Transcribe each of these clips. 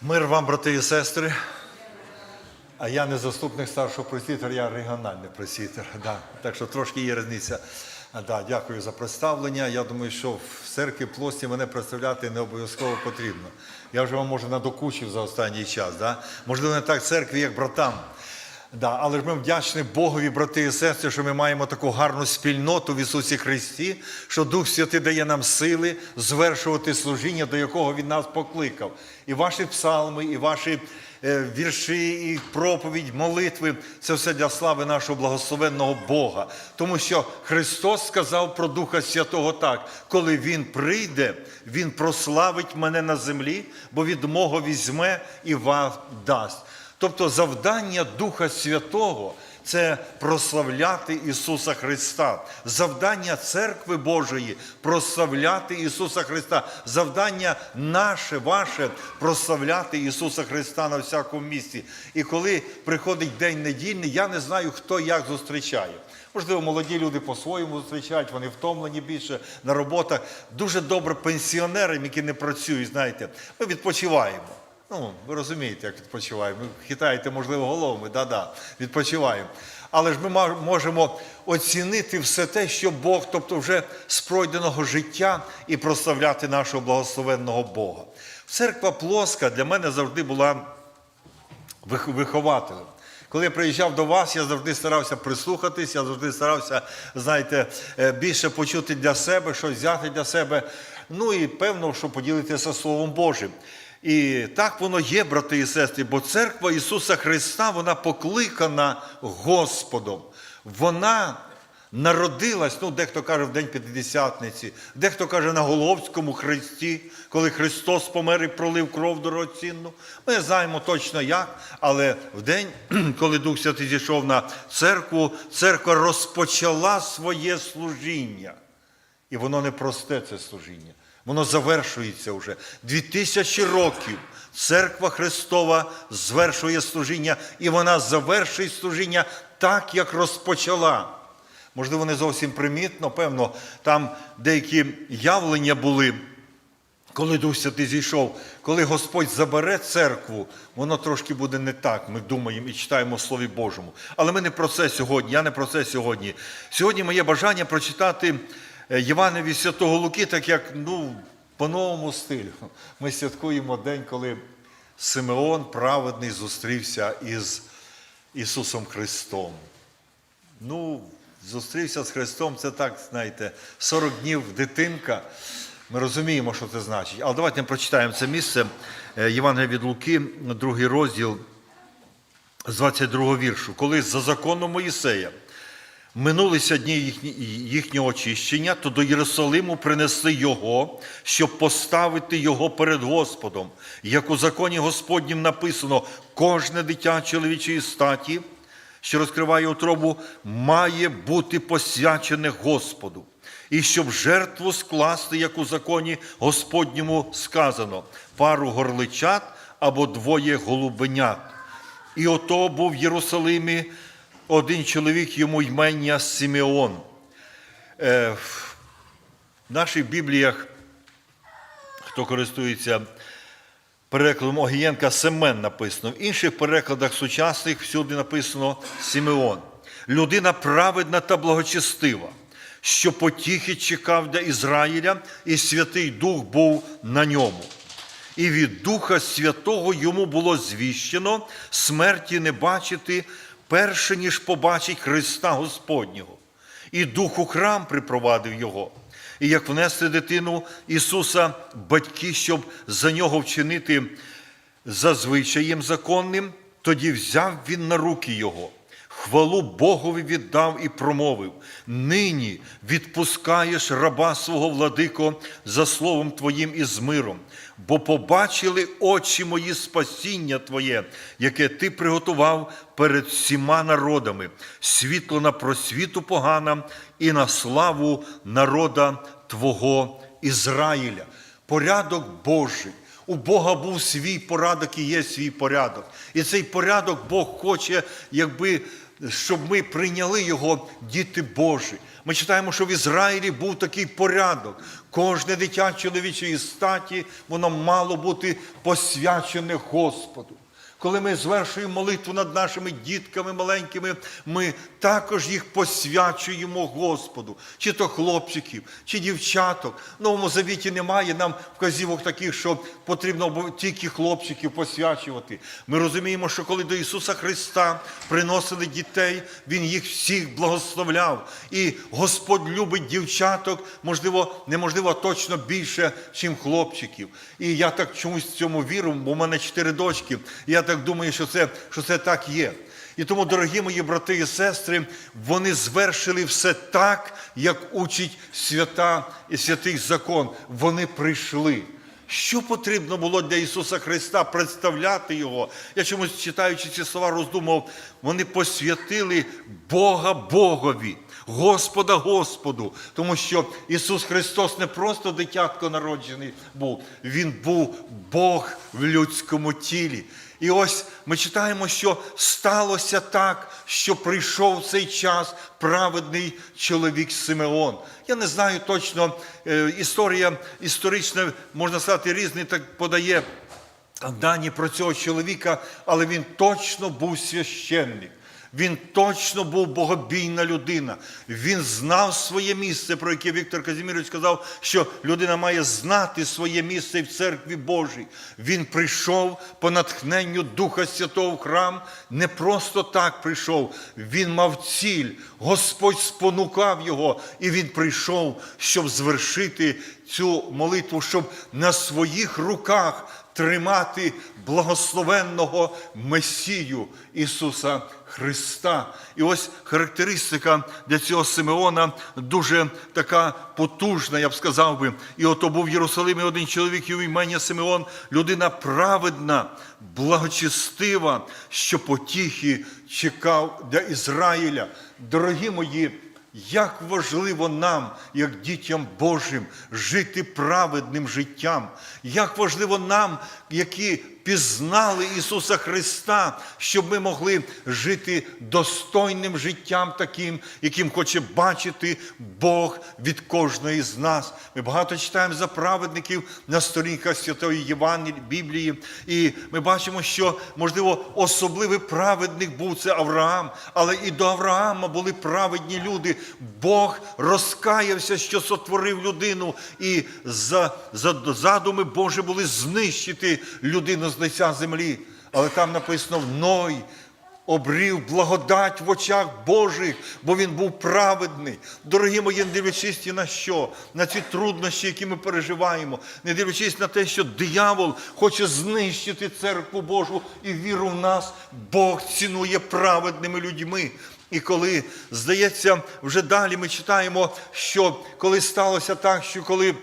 Мир вам, брати і сестри. А я не заступник старшого просвітера, я регіональний просвітер. Да. Так що трошки є різниця. Да, дякую за представлення. Я думаю, що в церкві плості мене представляти не обов'язково потрібно. Я вже вам може надокучив за останній час. Да? Можливо, не так церкві, як братам. Да, але ж ми вдячні Богові, брати і сестри, що ми маємо таку гарну спільноту в Ісусі Христі, що Дух Святий дає нам сили звершувати служіння, до якого Він нас покликав. І ваші псалми, і ваші е, вірші, і проповідь, молитви це все для слави нашого благословенного Бога. Тому що Христос сказав про Духа Святого так: коли Він прийде, Він прославить мене на землі, бо від мого візьме і вас дасть. Тобто завдання Духа Святого це прославляти Ісуса Христа. Завдання церкви Божої прославляти Ісуса Христа. Завдання наше, ваше прославляти Ісуса Христа на всякому місці. І коли приходить день недільний, я не знаю, хто як зустрічає. Можливо, молоді люди по-своєму зустрічають, вони втомлені більше на роботах. Дуже добре пенсіонерам, які не працюють, знаєте, ми відпочиваємо. Ну, ви розумієте, як відпочиваємо. Хитаєте, можливо, головами, да-да, відпочиваємо. Але ж ми можемо оцінити все те, що Бог, тобто вже з пройденого життя, і прославляти нашого благословенного Бога. Церква плоска для мене завжди була вихователем. Коли я приїжджав до вас, я завжди старався прислухатись, я завжди старався, знаєте, е, більше почути для себе, щось взяти для себе. Ну і певно, що поділитися Словом Божим. І так воно є, брати і сестри, бо церква Ісуса Христа, вона покликана Господом. Вона народилась, ну, дехто каже в День П'ятидесятниці, дехто каже на Головському Христі, коли Христос помер і пролив кров дорогоцінну. Ми знаємо точно як, але в день, коли Дух Святий зійшов на церкву, церква розпочала своє служіння. І воно не просте це служіння. Воно завершується вже. Дві тисячі років церква Христова звершує служіння, і вона завершує служіння так, як розпочала. Можливо, не зовсім примітно, певно, там деякі явлення були, коли Дух Святий зійшов, коли Господь забере церкву, воно трошки буде не так. Ми думаємо і читаємо в Слові Божому. Але ми не про це сьогодні. Я не про це сьогодні. Сьогодні моє бажання прочитати е, Євангелію від Святого Луки, так як ну, по новому стилю. Ми святкуємо день, коли Симеон праведний зустрівся із Ісусом Христом. Ну, зустрівся з Христом, це так, знаєте, 40 днів дитинка. Ми розуміємо, що це значить. Але давайте ми прочитаємо це місце. Е, Євангелія від Луки, другий розділ з 22 віршу. Коли за законом Моїсея минулися дні їхнього очищення, то до Єрусалиму принесли його, щоб поставити його перед Господом. Як у законі Господнім написано, кожне дитя чоловічої статі, що розкриває утробу, має бути посвячене Господу. І щоб жертву скласти, як у законі Господньому сказано, пару горличат або двоє голубенят. І ото був в Єрусалимі один чоловік, йому ймення Симеон. Е, в наших Бібліях, хто користується перекладом Огієнка Семен написано, в інших перекладах сучасних всюди написано Симеон. Людина праведна та благочестива, що потіхи чекав для Ізраїля, і Святий Дух був на ньому. І від Духа Святого йому було звіщено смерті не бачити перше, ніж побачить Христа Господнього. І Дух у храм припровадив його. І як внести дитину Ісуса батьки, щоб за нього вчинити за звичаєм законним, тоді взяв він на руки його. Хвалу Богові віддав і промовив: Нині відпускаєш раба свого владико за словом Твоїм і з миром, бо побачили очі мої спасіння Твоє, яке Ти приготував перед всіма народами, світло на просвіту погана і на славу народа Твого Ізраїля. Порядок Божий У Бога був свій порядок і є свій порядок. І цей порядок Бог хоче, якби, щоб ми прийняли його діти Божі. Ми читаємо, що в Ізраїлі був такий порядок. Кожне дитя чоловічої статі, воно мало бути посвячене Господу. Коли ми звершуємо молитву над нашими дітками маленькими, ми також їх посвячуємо Господу, чи то хлопчиків, чи дівчаток. В Новому завіті немає нам вказівок таких, що потрібно тільки хлопчиків посвячувати. Ми розуміємо, що коли до Ісуса Христа приносили дітей, Він їх всіх благословляв. І Господь любить дівчаток, можливо, неможливо точно більше, чим хлопчиків. І я так чомусь в цьому вірю, бо в мене чотири дочки. Я так думаю, що це, що це так є. І тому, дорогі мої брати і сестри, вони звершили все так, як учить свята і святий закон. Вони прийшли. Що потрібно було для Ісуса Христа представляти Його? Я чомусь читаючи ці слова, роздумав, вони посвятили Бога Богові, Господа Господу, тому що Ісус Христос не просто дитятко народжений був, Він був Бог в людському тілі. І ось ми читаємо, що сталося так, що прийшов цей час праведний чоловік Симеон. Я не знаю точно, е, історія історична, можна сказати, різний так подає дані про цього чоловіка, але він точно був священник. Він точно був богобійна людина. Він знав своє місце, про яке Віктор Казімірович сказав, що людина має знати своє місце в церкві Божій. Він прийшов по натхненню Духа Святого в храм, не просто так прийшов. Він мав ціль. Господь спонукав його, і він прийшов, щоб звершити цю молитву, щоб на своїх руках тримати благословенного Месію Ісуса Христа. І ось характеристика для цього Симеона дуже така потужна, я б сказав би. І ото був в Єрусалимі один чоловік, його імення Симеон, людина праведна, благочестива, що потіхи чекав для Ізраїля. Дорогі мої. Як важливо нам, як дітям Божим, жити праведним життям, як важливо нам, які пізнали Ісуса Христа, щоб ми могли жити достойним життям, таким, яким хоче бачити Бог від кожної з нас. Ми багато читаємо за праведників на сторінках Святої Євангелії, Біблії, і ми бачимо, що, можливо, особливий праведник був це Авраам, але і до Авраама були праведні люди. Бог розкаявся, що сотворив людину, і за, за задуми Божі були знищити людину лиця землі. Але там написано Ной. Обрів благодать в очах Божих, бо він був праведний. Дорогі мої, не дивлячись на що, на ці труднощі, які ми переживаємо, не дивлячись на те, що диявол хоче знищити церкву Божу і віру в нас, Бог цінує праведними людьми. І коли, здається, вже далі ми читаємо, що коли сталося так, що коли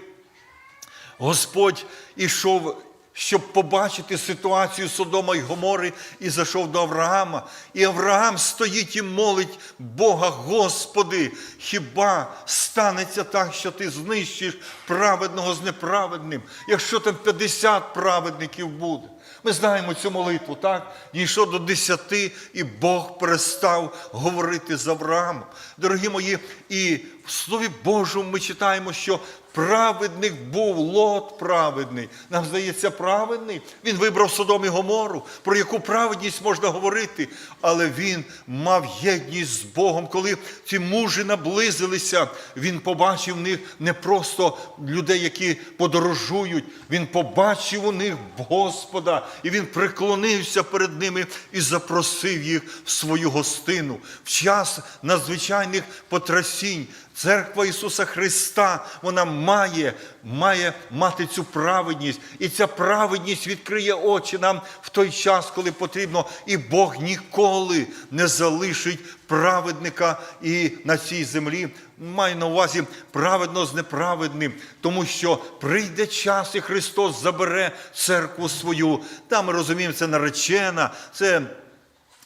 Господь ішов, щоб побачити ситуацію Содома і Гомори, і зайшов до Авраама. І Авраам стоїть і молить Бога, Господи, хіба станеться так, що ти знищиш праведного з неправедним, якщо там 50 праведників буде? Ми знаємо цю молитву, так? Дійшов до десяти, і Бог перестав говорити з Авраамом. Дорогі мої, і в Слові Божому ми читаємо, що праведник був Лот праведний. Нам здається, праведний. Він вибрав Содом і Гомору, про яку праведність можна говорити, але він мав єдність з Богом. Коли ці мужі наблизилися, він побачив в них не просто людей, які подорожують. Він побачив у них Господа, і він преклонився перед ними і запросив їх в свою гостину. В час надзвичайних потрясінь Церква Ісуса Христа, вона має, має мати цю праведність. І ця праведність відкриє очі нам в той час, коли потрібно. І Бог ніколи не залишить праведника і на цій землі. Маю на увазі праведно з неправедним, тому що прийде час, і Христос забере церкву свою. Там ми розуміємо, це наречена, це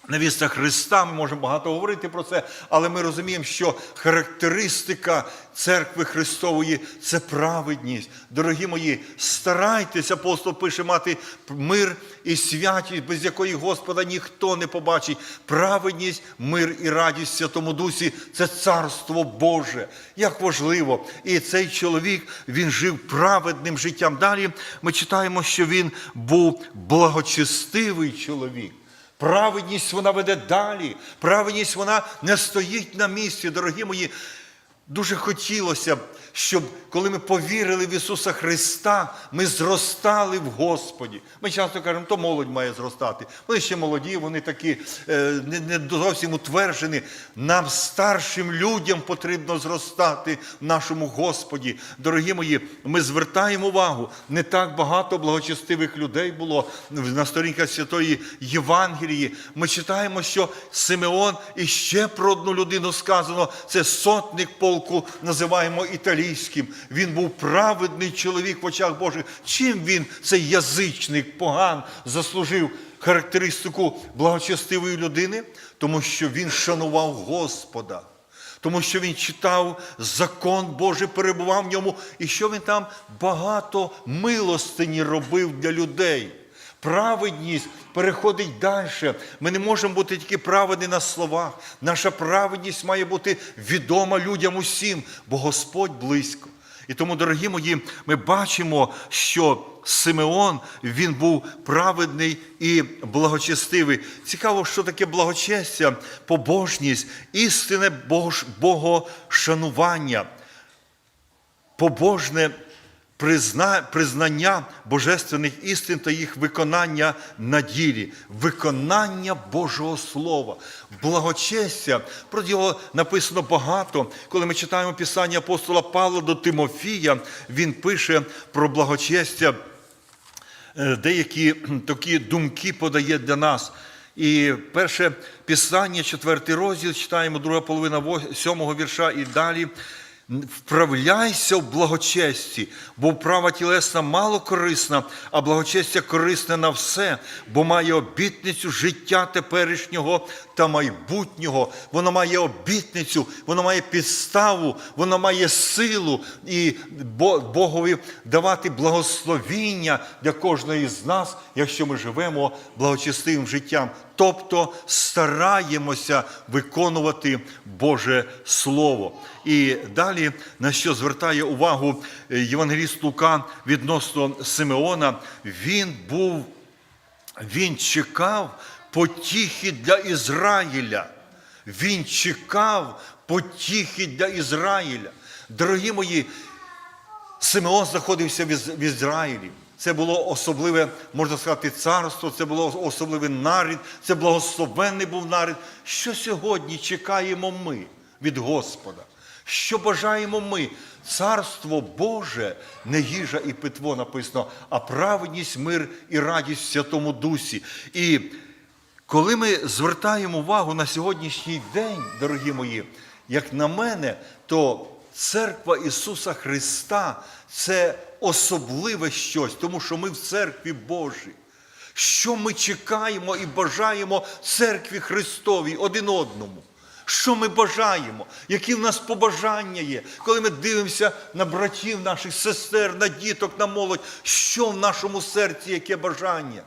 Невіста Христа, ми можемо багато говорити про це, але ми розуміємо, що характеристика церкви Христової це праведність. Дорогі мої, старайтеся, апостол пише мати мир і святість, без якої Господа ніхто не побачить. Праведність, мир і радість Святому Дусі це царство Боже. Як важливо! І цей чоловік він жив праведним життям. Далі ми читаємо, що він був благочестивий чоловік. Праведність вона веде далі. Праведність вона не стоїть на місці, дорогі мої. Дуже хотілося б, щоб коли ми повірили в Ісуса Христа, ми зростали в Господі. Ми часто кажемо, то молодь має зростати. Вони ще молоді, вони такі е, не, зовсім утверджені. Нам, старшим людям, потрібно зростати в нашому Господі. Дорогі мої, ми звертаємо увагу, не так багато благочестивих людей було на сторінках Святої Євангелії. Ми читаємо, що Симеон і ще про одну людину сказано, це сотник полку, називаємо італійським. Він був праведний чоловік в очах Божих. Чим він, цей язичник, поган, заслужив характеристику благочестивої людини? Тому що він шанував Господа. Тому що він читав закон Божий, перебував в ньому, і що він там багато милостині робив для людей. Праведність переходить далі. Ми не можемо бути тільки праведні на словах. Наша праведність має бути відома людям усім, бо Господь близько. І тому, дорогі мої, ми бачимо, що Симеон він був праведний і благочестивий. Цікаво, що таке благочестя, побожність, істинне богошанування, побожне признання божественних істин та їх виконання на ділі, виконання Божого Слова, благочестя. Про його написано багато. Коли ми читаємо Писання апостола Павла до Тимофія, він пише про благочестя. Е, деякі такі думки подає для нас. І перше писання, четвертий розділ, читаємо друга половина сьомого вірша і далі. Вправляйся в благочесті, бо вправа тілесна мало корисна, а благочестя корисне на все, бо має обітницю життя теперішнього та майбутнього. Воно має обітницю, воно має підставу, воно має силу і Богові давати благословіння для кожної з нас, якщо ми живемо благочестивим життям. Тобто стараємося виконувати Боже Слово. І далі на що звертає увагу е, Євангеліст Лука відносно Симеона, він був, він чекав потіхи для Ізраїля. Він чекав потіхи для Ізраїля. Дорогі мої, Симеон знаходився в Ізраїлі. Це було особливе, можна сказати, царство, це було особливий нарід, це благословенний був нарід. Що сьогодні чекаємо ми від Господа? Що бажаємо ми? Царство Боже, не їжа і питво написано, а праведність, мир і радість в Святому Дусі. І коли ми звертаємо увагу на сьогоднішній день, дорогі мої, як на мене, то церква Ісуса Христа це особливе щось, тому що ми в церкві Божій. Що ми чекаємо і бажаємо церкві Христовій один одному? Що ми бажаємо? Які в нас побажання є? Коли ми дивимося на братів наших сестер, на діток, на молодь, що в нашому серці, яке бажання?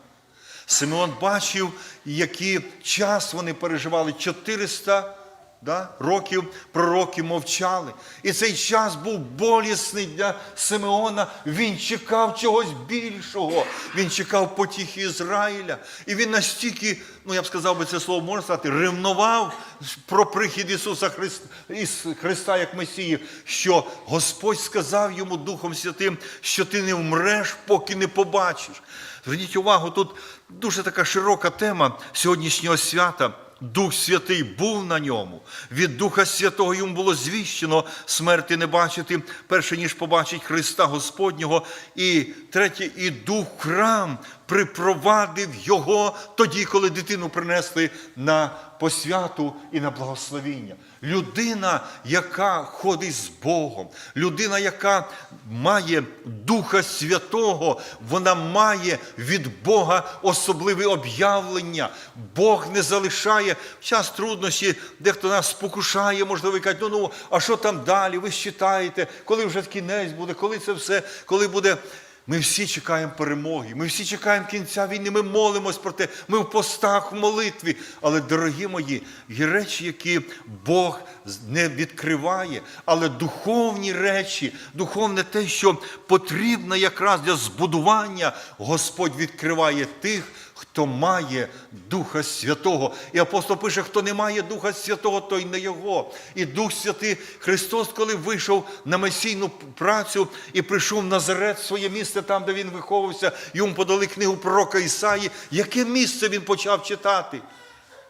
Симеон бачив, який час вони переживали. 400 да, років пророки мовчали. І цей час був болісний для Симеона. Він чекав чогось більшого. Він чекав потіхи Ізраїля. І він настільки, ну я б сказав би це слово можна сказати, ревнував про прихід Ісуса Христа, із Христа як Месії, що Господь сказав йому Духом Святим, що ти не вмреш, поки не побачиш. Зверніть увагу, тут дуже така широка тема сьогоднішнього свята. Дух Святий був на ньому. Від Духа Святого йому було звіщено смерти не бачити, перше ніж побачить Христа Господнього. І третє, і Дух храм припровадив його тоді, коли дитину принесли на посвяту і на благословіння. Людина, яка ходить з Богом, людина, яка має Духа Святого, вона має від Бога особливе об'явлення. Бог не залишає в час труднощі, дехто нас спокушає, можливо, кажуть, ну, ну, а що там далі? Ви считаєте, коли вже кінець буде, коли це все, коли буде. Ми всі чекаємо перемоги, ми всі чекаємо кінця війни, ми молимось про те, ми в постах, в молитві. Але, дорогі мої, є речі, які Бог не відкриває, але духовні речі, духовне те, що потрібно якраз для збудування, Господь відкриває тих, хто має Духа Святого. І апостол пише, хто не має Духа Святого, той не його. І Дух Святий Христос, коли вийшов на месійну працю і прийшов в Назарет, своє місце, там, де він виховувався, йому подали книгу пророка Ісаї. Яке місце він почав читати?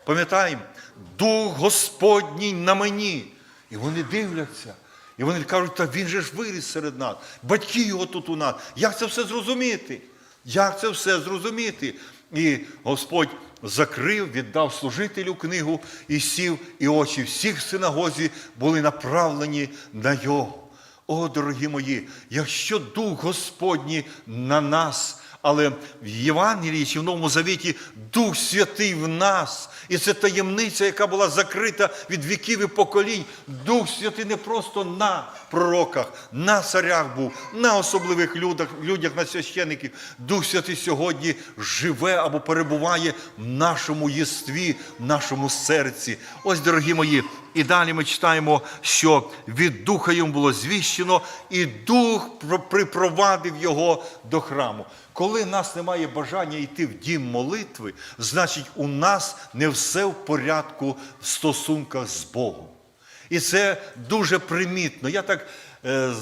Пам'ятаємо, Дух Господній на мені. І вони дивляться. І вони кажуть, та він же ж виріс серед нас, батьки його тут у нас. Як це все зрозуміти? Як це все зрозуміти? І Господь закрив, віддав служителю книгу і сів, і очі всіх в синагозі були направлені на його. О, дорогі мої, якщо Дух Господній на нас, але в Євангелії чи в Новому Завіті Дух Святий в нас. І це таємниця, яка була закрита від віків і поколінь. Дух Святий не просто на пророках, на царях був, на особливих людях, людях на священиків. Дух Святий сьогодні живе або перебуває в нашому єстві, в нашому серці. Ось, дорогі мої, далі ми читаємо, що від Духа йому було звіщено, і Дух припровадив його до храму. Коли в нас немає бажання йти в дім молитви, значить у нас не все в порядку в стосунках з Богом. І це дуже примітно. Я так, е,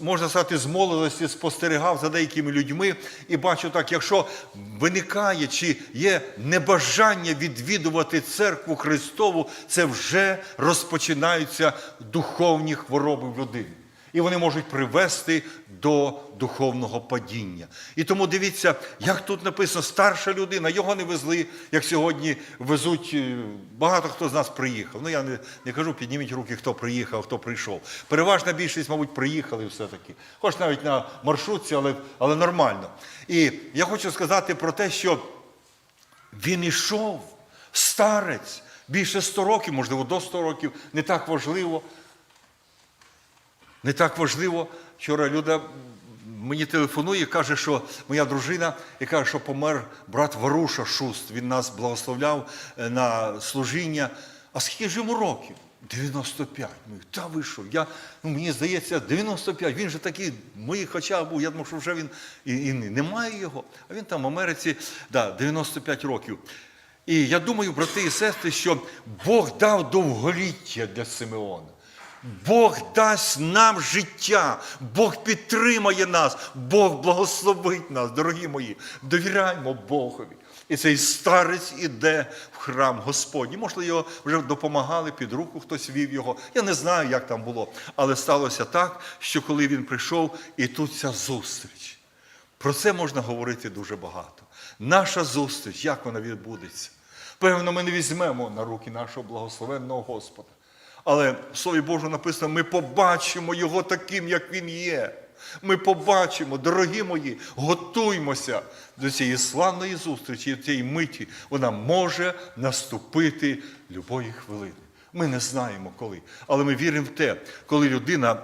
можна сказати, з молодості спостерігав за деякими людьми і бачу так, якщо виникає чи є небажання відвідувати церкву Христову, це вже розпочинаються духовні хвороби в людини. І вони можуть привести до духовного падіння. І тому дивіться, як тут написано, старша людина, його не везли, як сьогодні везуть. е, Багато хто з нас приїхав. Ну я не, не кажу, підніміть руки, хто приїхав, хто прийшов. Переважна більшість, мабуть, приїхали все-таки. Хоч навіть на маршрутці, але, але нормально. І я хочу сказати про те, що він ішов, старець, більше 100 років, можливо, до 100 років, не так важливо. Не так важливо. Вчора Люда мені телефонує і каже, що моя дружина, і каже, що помер брат Варуша Шуст. Він нас благословляв е, на служіння. А скільки ж йому років? 95. Ну, та ви що? Я, ну, мені здається, 95. Він же такий в моїх очах був. Я думав, що вже він і, і немає його. А він там в Америці, да, 95 років. І я думаю, брати і сестри, що Бог дав довголіття для Симеона. Бог дасть нам життя, Бог підтримає нас, Бог благословить нас, дорогі мої. Довіряємо Богові. І цей старець іде в храм Господній. Можливо, його вже допомагали, під руку хтось вів його. Я не знаю, як там було. Але сталося так, що коли він прийшов, і тут ця зустріч. Про це можна говорити дуже багато. Наша зустріч, як вона відбудеться? Певно, ми не візьмемо на руки нашого благословенного Господа. Але в Слові Божому написано, ми побачимо Його таким, як Він є. Ми побачимо, дорогі мої, готуймося до цієї славної зустрічі, до цієї миті. Вона може наступити любої хвилини. Ми не знаємо коли. Але ми віримо в те, коли людина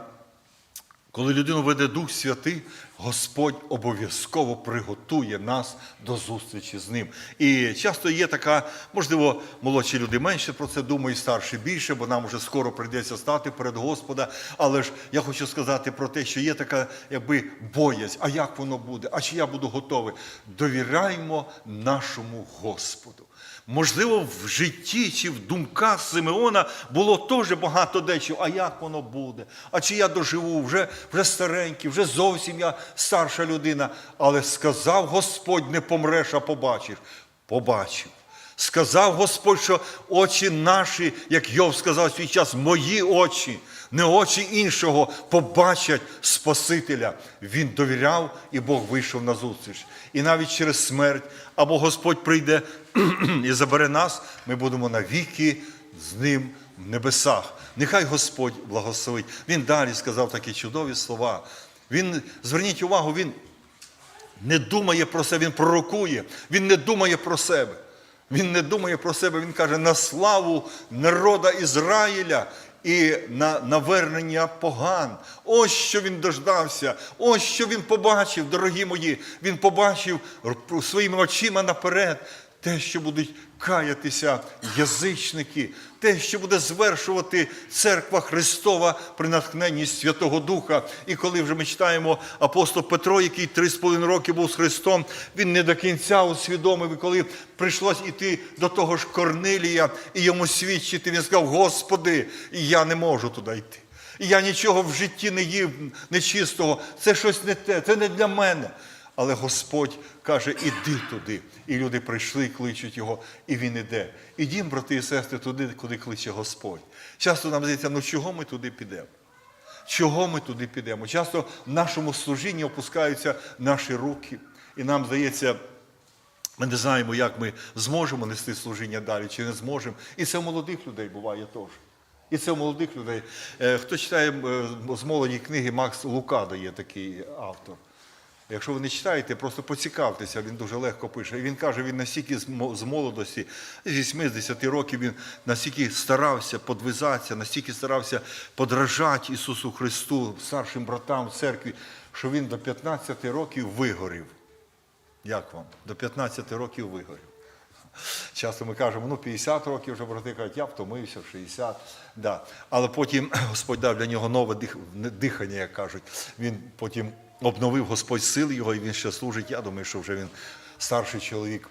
коли людину веде Дух Святий, Господь обов'язково приготує нас до зустрічі з ним. І часто є така, можливо, молодші люди менше про це думають, старші більше, бо нам вже скоро прийдеться стати перед Господа. Але ж я хочу сказати про те, що є така, якби боязнь, а як воно буде, а чи я буду готовий? Довіряймо нашому Господу. Можливо, в житті чи в думках Симеона було теж багато дечого, а як воно буде? А чи я доживу, вже, вже старенький, вже зовсім я старша людина. Але сказав Господь, не помреш, а побачиш. Побачив. Сказав Господь, що очі наші, як Йов сказав свій час, мої очі, не очі іншого, побачать Спасителя. Він довіряв, і Бог вийшов на зустріч. І навіть через смерть, або Господь прийде і забере нас, ми будемо навіки з ним в небесах. Нехай Господь благословить. Він далі сказав такі чудові слова. Він, зверніть увагу, він не думає про себе, він пророкує, він не думає про себе. Він не думає про себе, він каже на славу народа Ізраїля і на навернення поган. Ось що він дождався, ось що він побачив, дорогі мої. Він побачив своїми очима наперед те, що будуть каятися язичники, те, що буде звершувати церква Христова при натхненні Святого Духа. І коли вже ми читаємо апостол Петро, який три з половиною роки був з Христом, він не до кінця усвідомив, і коли прийшлось іти до того ж Корнилія і йому свідчити, він сказав: Господи, я не можу туди йти. Я нічого в житті не їв нечистого. Це щось не те, це не для мене. Але Господь каже, іди туди. І люди прийшли, кличуть його, і він іде. Ідім, брати і сестри, туди, куди кличе Господь. Часто нам здається, ну чого ми туди підемо? Чого ми туди підемо? Часто в нашому служінні опускаються наші руки, і нам здається, ми не знаємо, як ми зможемо нести служіння далі, чи не зможемо. І це у молодих людей буває теж. І це у молодих людей. Е, Хто читає е, з молоді книги, Макс Лукадо є такий автор. Якщо ви не читаєте, просто поцікавтеся, він дуже легко пише. І він каже, він настільки з молодості, з 8-10 років, він настільки старався подвизатися, настільки старався подражати Ісусу Христу, старшим братам в церкві, що він до 15 років вигорів. Як вам? До 15 років вигорів. Часто ми кажемо, ну 50 років вже брати кажуть, я втомився в 60. Да. Але потім Господь дав для нього нове дихання, як кажуть. Він потім обновив Господь сили його, і він ще служить. Я думаю, що вже він старший чоловік.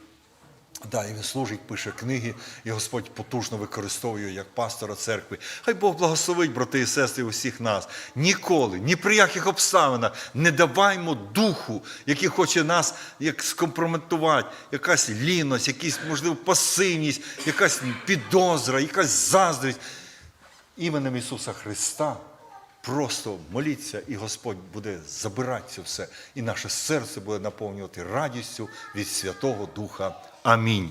Да, і він служить, пише книги, і Господь потужно використовує як пастора церкви. Хай Бог благословить, брати і сестри, усіх нас. Ніколи, ні при яких обставинах не даваймо духу, який хоче нас як скомпрометувати, якась ліність, якась, можливо, пасивність, якась підозра, якась заздрість. Іменем Ісуса Христа просто моліться, і Господь буде забирати це все, і наше серце буде наповнювати радістю від Святого Духа. Амінь.